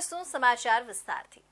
જાણીશું સમાચાર વિસ્તારથી.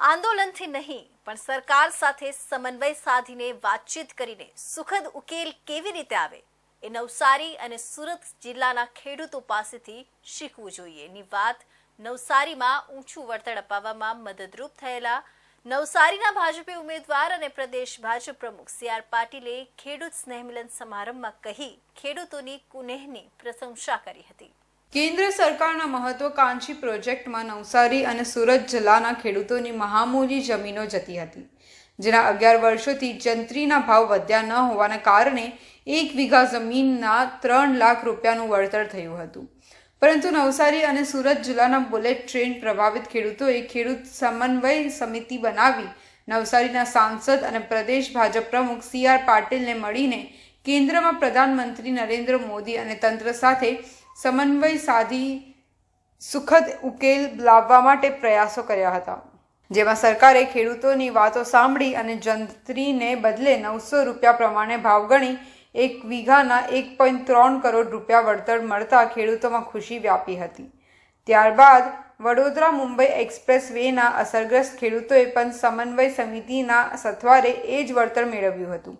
આંદોલનથી નહીં, પણ સરકાર સાથે સમન્વય સાધીને વાતચીત કરીને સુખદ ઉકેલ કેવી રીતે આવે એ નવસારી અને સુરત જિલ્લાના ખેડૂતો પાસેથી શીખવું જોઈએ. ની વાત નવસારીમાં ઊંચું વળતર અપાવવામાં મદદરૂપ થયેલા નવસારીના ભાજપી ઉમેદવાર અને પ્રદેશ ભાજપ પ્રમુખ સી આર પાટીલે ખેડૂત સ્નેહમિલન સમારંભમાં કહી ખેડૂતોની કુનેહની પ્રશંસા કરી હતી. કેન્દ્ર સરકારના મહત્વકાંક્ષી પ્રોજેક્ટમાં નવસારી અને સુરત જિલ્લાના ખેડૂતોની મહામૂલી જમીનો જતી હતી, જેના અગિયાર વર્ષોથી જંત્રીના ભાવ વધ્યા ન હોવાના કારણે એક વીઘા જમીનના ત્રણ લાખ રૂપિયાનું વળતર થયું હતું. પરંતુ નવસારી અને સુરત જિલ્લાના બુલેટ ટ્રેન પ્રભાવિત ખેડૂતોએ ખેડૂત સમન્વય સમિતિ બનાવી નવસારીના સાંસદ અને પ્રદેશ ભાજપ પ્રમુખ સી આર પાટીલને મળીને કેન્દ્રમાં પ્રધાનમંત્રી નરેન્દ્ર મોદી અને તંત્ર સાથે સમન્વય સાધી સુખદ ઉકેલ લાવવા માટે પ્રયાસો કર્યા હતા. જેમાં સરકારે ખેડૂતોની વાતો સાંભળી અને જંત્રીને બદલે નવસો રૂપિયા પ્રમાણે ભાવ ગણી એક વીઘાના એક પોઈન્ટ ત્રણ કરોડ રૂપિયા વળતર મળતા ખેડૂતોમાં ખુશી વ્યાપી હતી. ત્યારબાદ વડોદરા મુંબઈ એક્સપ્રેસ વેના અસરગ્રસ્ત ખેડૂતોએ પણ સમન્વય સમિતિના સથવારે એ જ વળતર મેળવ્યું હતું.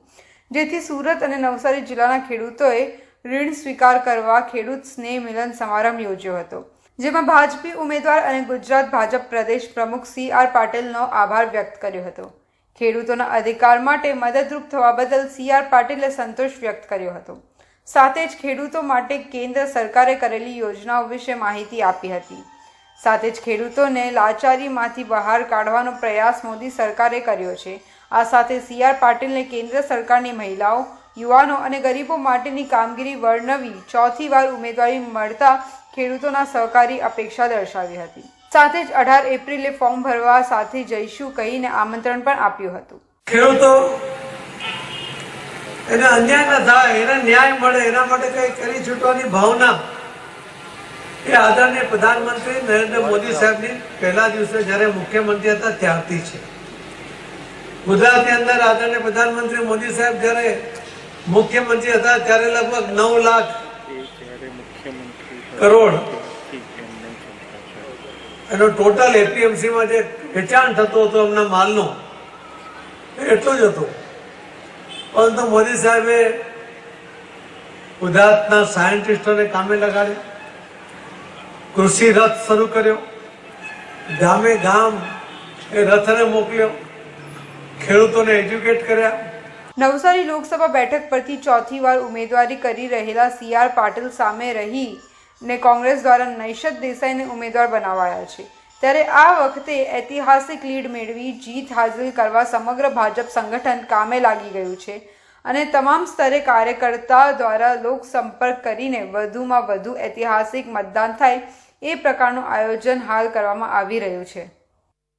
જેથી સુરત અને નવસારી જિલ્લાના ખેડૂતોએ ઋણ સ્વીકાર કરવા ખેડૂત સ્નેહ મિલન સમારંભ યોજ્યો હતો જેમાં ભાજપી ઉમેદવાર અને ગુજરાત ભાજપ પ્રદેશ પ્રમુખ સી આર પાટીલનો આભાર વ્યક્ત કર્યો હતો. ખેડૂતોના અધિકાર માટે મદદરૂપ થવા બદલ સી આર પાટીલે સંતોષ વ્યક્ત કર્યો હતો. સાથે જ ખેડૂતો માટે કેન્દ્ર સરકારે કરેલી યોજનાઓ વિશે માહિતી આપી હતી. સાથે જ ખેડૂતોને લાચારીમાંથી બહાર કાઢવાનો પ્રયાસ મોદી સરકારે કર્યો છે. આ સાથે સી આર પાટીલને કેન્દ્ર સરકારની મહિલાઓ યુવાનો અને ગરીબો માટેની કામગીરી વર્ણવી ચોથી વાર ઉમેદવારી મળતા ખેડૂતોના સહકારી અપેક્ષા દર્શાવી હતી. સાથે જ અઢાર એપ્રિલે ફોર્મ ભરવા સાથે જઈશું કહીને આમંત્રણ પણ આપ્યું હતું. ખેડૂતો, એને અન્યાય ના થાય, એને ન્યાય મળે, એના માટે કઈ કરી છૂટવાની ભાવના. એ આદરણીય પ્રધાનમંત્રી નરેન્દ્ર મોદી સાહેબની પહેલા દિવસે જ્યારે મુખ્યમંત્રી હતા ત્યારથી છે. ગુજરાતની અંદર આદરણીય પ્રધાનમંત્રી મોદી સાહેબ જ્યારે મુખ્યમંત્રી હતા ત્યારે લગભગ નવ લાખ કરોડ. એનો ટોટલ એપીએમસીમાં જે વેચાણ થતું હતું એમના માલનો એટલો જ હતું. પરંતુ મોદી સાહેબે ગુજરાતના સાયન્ટિસ્ટોને કામે લગાડ્યા કૃષિ રથ શરૂ કર્યો ગામે ગામ એ રથને મોકલ્યો ખેડૂતોને એજ્યુકેટ કર્યા નવસારી લોકસભા બેઠક પરથી ચોથી વાર ઉમેદવારી કરી રહેલા સી આર પાટીલ સામે રહી ને કોંગ્રેસ દ્વારા નૈશદ દેસાઈને ઉમેદવાર બનાવાયા છે. ત્યારે આ વખતે ઐતિહાસિક લીડ મેળવી જીત હાંસલ કરવા સમગ્ર ભાજપ સંગઠન કામે લાગી ગયું છે અને તમામ સ્તરે કાર્યકર્તા દ્વારા લોક સંપર્ક કરીને વધુમાં વધુ ઐતિહાસિક મતદાન થાય એ પ્રકારનું આયોજન હાલ કરવામાં આવી રહ્યું છે.